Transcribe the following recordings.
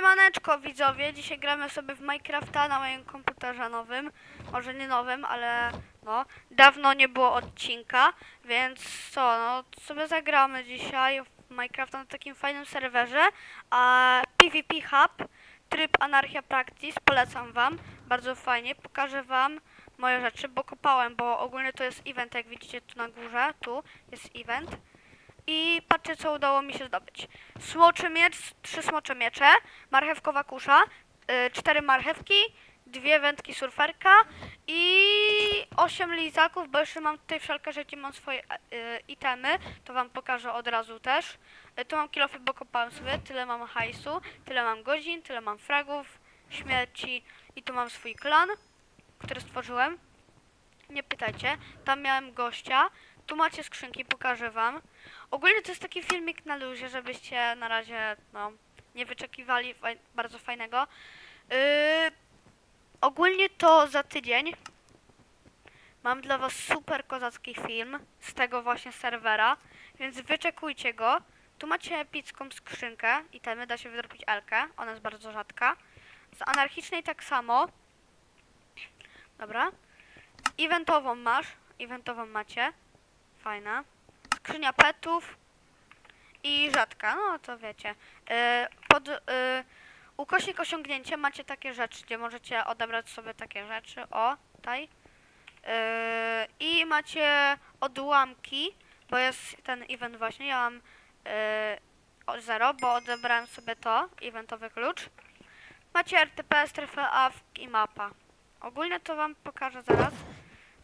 Siemaneczko widzowie, dzisiaj gramy sobie w Minecrafta na moim komputerze nowym, może nie nowym, ale no, dawno nie było odcinka, więc co, no sobie zagramy dzisiaj w Minecrafta na takim fajnym serwerze, a PvP Hub, tryb Anarchia Practice, polecam wam, bardzo fajnie, pokażę wam moje rzeczy, bo kopałem, bo ogólnie to jest event, jak widzicie tu na górze, tu jest event. I patrzcie, co udało mi się zdobyć. Smoczy miecz, trzy smocze miecze, marchewkowa kusza, y, cztery marchewki, dwie wędki surferka i osiem lizaków, bo jeszcze mam tutaj wszelkie rzeczy, mam swoje y, itemy, to wam pokażę od razu też. Y, tu mam kilofy, bo kopałem sobie, tyle mam hajsu, tyle mam godzin, tyle mam fragów, śmierci i tu mam swój klan, który stworzyłem. Nie pytajcie, tam miałem gościa, tu macie skrzynki, pokażę wam. Ogólnie to jest taki filmik na luzie, żebyście na razie no, nie wyczekiwali faj bardzo fajnego. Yy, ogólnie to za tydzień mam dla was super kozacki film z tego właśnie serwera, więc wyczekujcie go. Tu macie epicką skrzynkę i temy da się wydropić Elkę, ona jest bardzo rzadka. Z anarchicznej tak samo. Dobra. Eventową masz, eventową macie. Fajna skrzynia petów i rzadka, no to wiecie. Yy, pod yy, ukośnik osiągnięcie macie takie rzeczy, gdzie możecie odebrać sobie takie rzeczy, o, tutaj. Yy, I macie odłamki, bo jest ten event właśnie, ja mam o zero, bo odebrałem sobie to, eventowy klucz. Macie RTP, strefę AFK i mapa. Ogólnie to wam pokażę zaraz.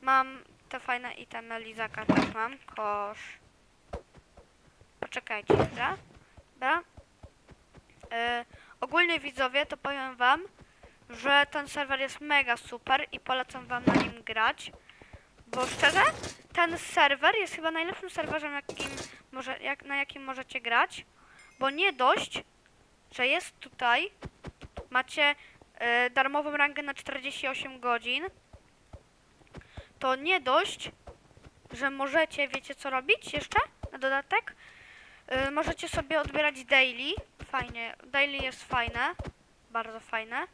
Mam te fajne itemy, lizaka też mam, kosz. Poczekajcie chwilę. Dobra. Yy, ogólnie widzowie, to powiem wam, że ten serwer jest mega super i polecam wam na nim grać. Bo szczerze, ten serwer jest chyba najlepszym serwerem, jakim może, jak, na jakim możecie grać. Bo nie dość, że jest tutaj, macie yy, darmową rangę na 48 godzin, to nie dość, że możecie, wiecie co robić jeszcze na dodatek? Yy, możecie sobie odbierać daily. Fajnie. Daily jest fajne. Bardzo fajne.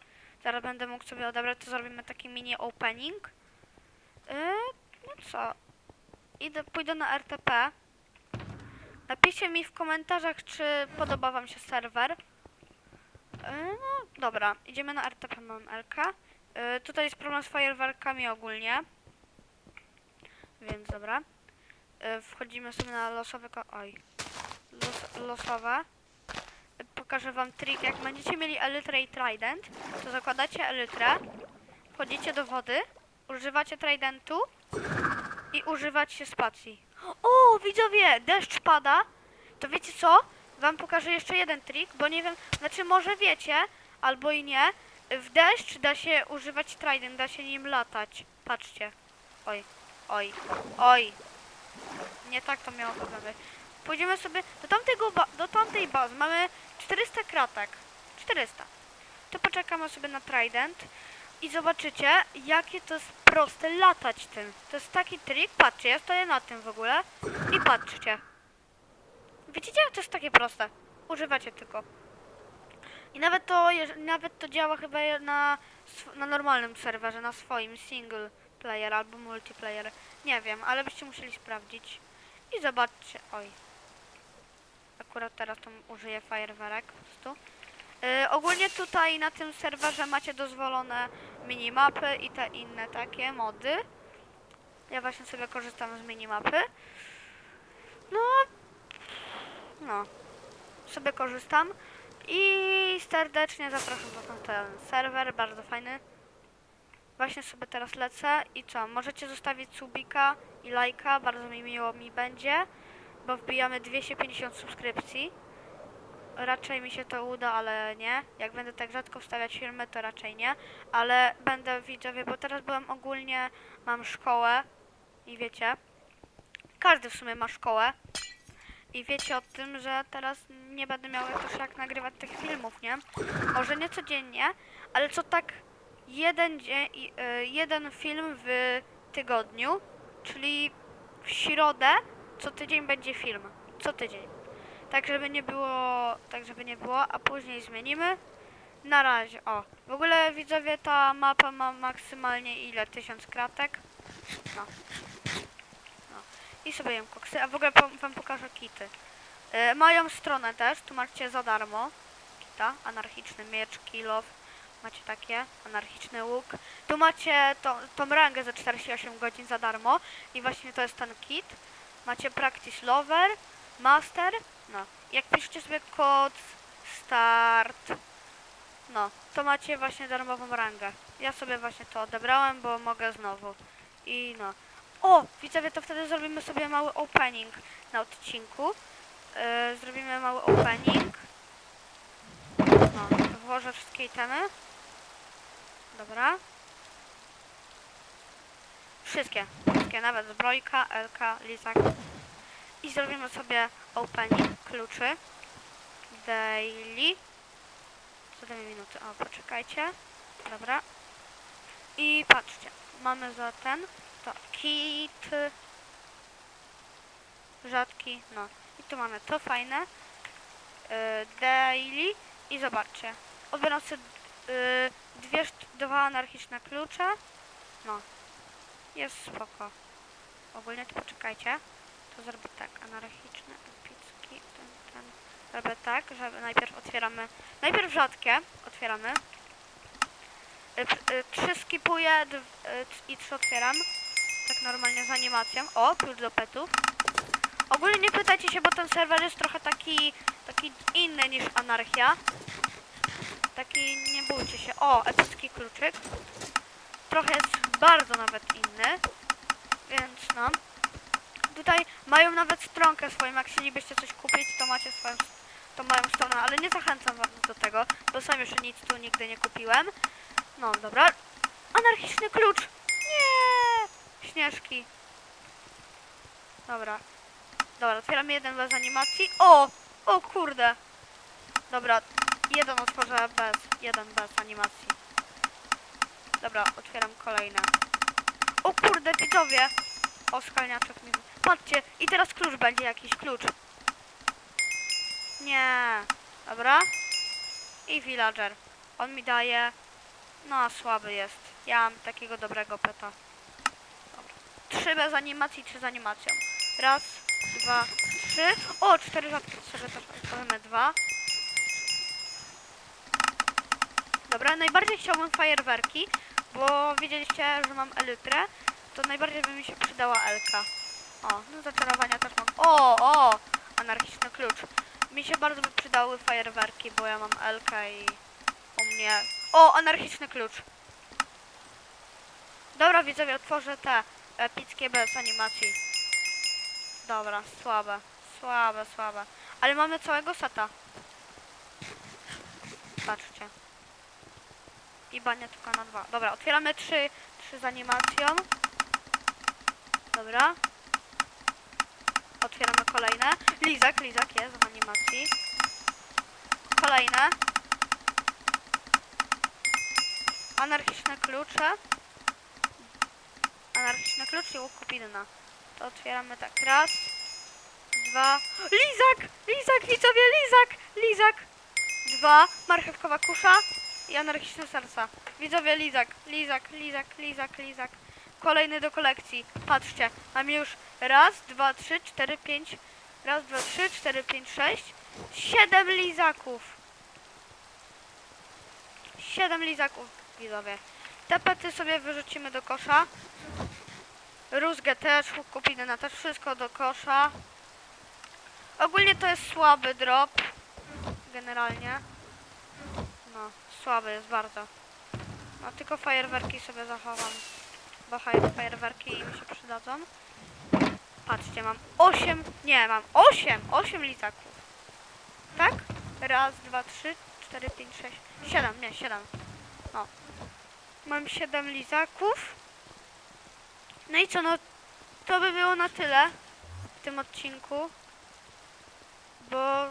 Zaraz będę mógł sobie odebrać, to zrobimy taki mini opening. Yy, no co? Idę, pójdę na RTP. Napiszcie mi w komentarzach, czy podoba wam się serwer. Yy, no dobra, idziemy na RTP, mam LK. Yy, tutaj jest problem z fajerwerkami ogólnie. Więc dobra. Yy, wchodzimy sobie na losowe... ko- Oj los, losowe. Pokażę wam trik. Jak będziecie mieli Elytrę i Trident, to zakładacie Elytrę, wchodzicie do wody, używacie Tridentu i używacie spacji. O, widzowie, deszcz pada. To wiecie co? Wam pokażę jeszcze jeden trik, bo nie wiem, znaczy może wiecie, albo i nie. W deszcz da się używać Trident, da się nim latać. Patrzcie. Oj, oj, oj. Nie tak to miało wyglądać. Pójdziemy sobie do, tamtego do tamtej bazy. Mamy 400 kratek. 400. To poczekamy sobie na Trident i zobaczycie, jakie to jest proste latać tym. To jest taki trik. Patrzcie, ja stoję na tym w ogóle i patrzcie. Widzicie, to jest takie proste. Używacie tylko. I nawet to, nawet to działa chyba na, na normalnym serwerze, na swoim single player albo multiplayer. Nie wiem, ale byście musieli sprawdzić. I zobaczcie, oj. Akurat teraz to użyję fajerwerek po prostu. Yy, ogólnie tutaj na tym serwerze macie dozwolone minimapy i te inne takie mody. Ja właśnie sobie korzystam z minimapy. No, no, sobie korzystam i serdecznie zapraszam na ten serwer, bardzo fajny. Właśnie sobie teraz lecę i co? Możecie zostawić subika i lajka, bardzo mi miło mi będzie, bo wbijamy 250 subskrypcji. Raczej mi się to uda, ale nie. Jak będę tak rzadko wstawiać filmy, to raczej nie. Ale będę widzowie, bo teraz byłem ogólnie, mam szkołę i wiecie, każdy w sumie ma szkołę. I wiecie o tym, że teraz nie będę miał jakoś jak nagrywać tych filmów, nie? Może nie codziennie, ale co tak jeden, dzień, y, jeden film w tygodniu, czyli w środę co tydzień będzie film. Co tydzień. Tak żeby nie było, tak żeby nie było, a później zmienimy Na razie, o. W ogóle widzowie ta mapa ma maksymalnie ile? Tysiąc kratek? No. no. I sobie jem koksy, a w ogóle wam, pokażę kity. E, mają stronę też, tu macie za darmo. Kita, anarchiczny miecz, kilof. Macie takie, anarchiczny łuk. Tu macie tą, tą rangę za 48 godzin za darmo. I właśnie to jest ten kit. Macie practice lover, master. No. Jak piszecie sobie kod start no, to macie właśnie darmową rangę. Ja sobie właśnie to odebrałem, bo mogę znowu. I no. O! Widzowie, to wtedy zrobimy sobie mały opening na odcinku. Yy, zrobimy mały opening. No, włożę wszystkie itemy. Dobra. Wszystkie. Wszystkie, nawet zbrojka, Elka, lizak. I zrobimy sobie opening kluczy. Daily. Co dwie minuty? O, poczekajcie. Dobra. I patrzcie. Mamy za ten. To kit. Rzadki. No. I tu mamy to fajne. Yy, daily. I zobaczcie. Sobie yy, dwie, dwa anarchiczne klucze. No. Jest spoko. Ogólnie to poczekajcie. To zrobię tak. Anarchiczny, epicki, ten, ten. Robię tak, że najpierw otwieramy Najpierw rzadkie otwieramy. Y, p- y, Trzy skipuję y, i trzy otwieram. Tak normalnie z animacją. O, klucz do petów. Ogólnie nie pytajcie się, bo ten serwer jest trochę taki, taki inny niż anarchia. Taki, nie bójcie się. O, epicki kluczyk. Trochę jest bardzo nawet inny. Więc no. Tutaj mają nawet stronkę swoją, jak chcielibyście coś kupić, to macie swoją tą moją stronę, ale nie zachęcam was do tego, bo sam już nic tu nigdy nie kupiłem. No, dobra. Anarchiczny klucz! Nie! Śnieżki. Dobra. Dobra, otwieramy jeden bez animacji. O! O kurde! Dobra, jeden otworzę bez, jeden bez animacji. Dobra, otwieram kolejne. O kurde, widzowie! O, skalniaczek mi... Patrzcie, i teraz klucz będzie jakiś klucz. Nie. Dobra. I villager. On mi daje... No, słaby jest. Ja mam takiego dobrego peta. Dobra. Trzy bez animacji, trzy z animacją. Raz, dwa, trzy. O, cztery rzadkie sobie też otworzymy dwa. Dobra, najbardziej chciałbym fajerwerki, bo wiedzieliście, że mam elytrę, to najbardziej by mi się przydała Elka. O, no zaczarowania też mam. O, o! Anarchiczny klucz. Mi się bardzo by przydały fajerwerki, bo ja mam Elkę i u mnie... O, anarchiczny klucz. Dobra, widzowie, otworzę te epickie bez animacji. Dobra, słabe. Słabe, słabe. Ale mamy całego seta. Patrzcie. I bania tylko na dwa. Dobra, otwieramy trzy, trzy z animacją. Dobra. Otwieramy kolejne. Lizak, lizak jest w animacji. Kolejne. Anarchiczne klucze. Anarchiczne klucz i łuk kupinna. To otwieramy tak. Raz. Dwa. Lizak! Lizak, widzowie, lizak! Lizak! Dwa. Marchewkowa kusza. I anarchiczne serca. Widzowie, lizak, lizak, lizak, lizak, lizak. Kolejny do kolekcji. Patrzcie, mam już raz, dwa, trzy, cztery, pięć. Raz, dwa, trzy, cztery, pięć, sześć. Siedem lizaków. Siedem lizaków, widzowie. Te pety sobie wyrzucimy do kosza. Rózgę też, łuk kupiny też, wszystko do kosza. Ogólnie to jest słaby drop. Generalnie. No, słaby jest bardzo. No, tylko fajerwerki sobie zachowam. Bo faj- fajerwerki mi się przydadzą. Patrzcie, mam 8, nie, mam 8, 8 lizaków. Tak? Raz, dwa, trzy, cztery, pięć, sześć, siedem, nie, siedem. No. Mam 7 lizaków. No i co, no to by było na tyle w tym odcinku. Bo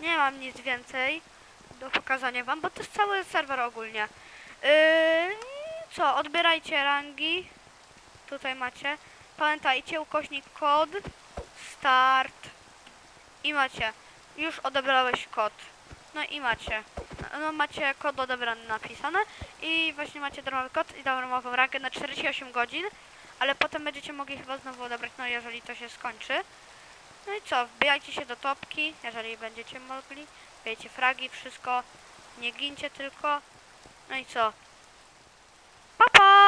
nie mam nic więcej do pokazania wam, bo to jest cały serwer ogólnie. Yy, co, odbierajcie rangi. Tutaj macie. Pamiętajcie, ukośnik kod, start i macie. Już odebrałeś kod. No i macie. No macie kod odebrany napisane i właśnie macie darmowy kod i darmową rangę na 48 godzin, ale potem będziecie mogli chyba znowu odebrać, no jeżeli to się skończy. No i co, wbijajcie się do topki, jeżeli będziecie mogli wiecie, fragi, wszystko. Nie gincie tylko. No i co? Papa! Pa!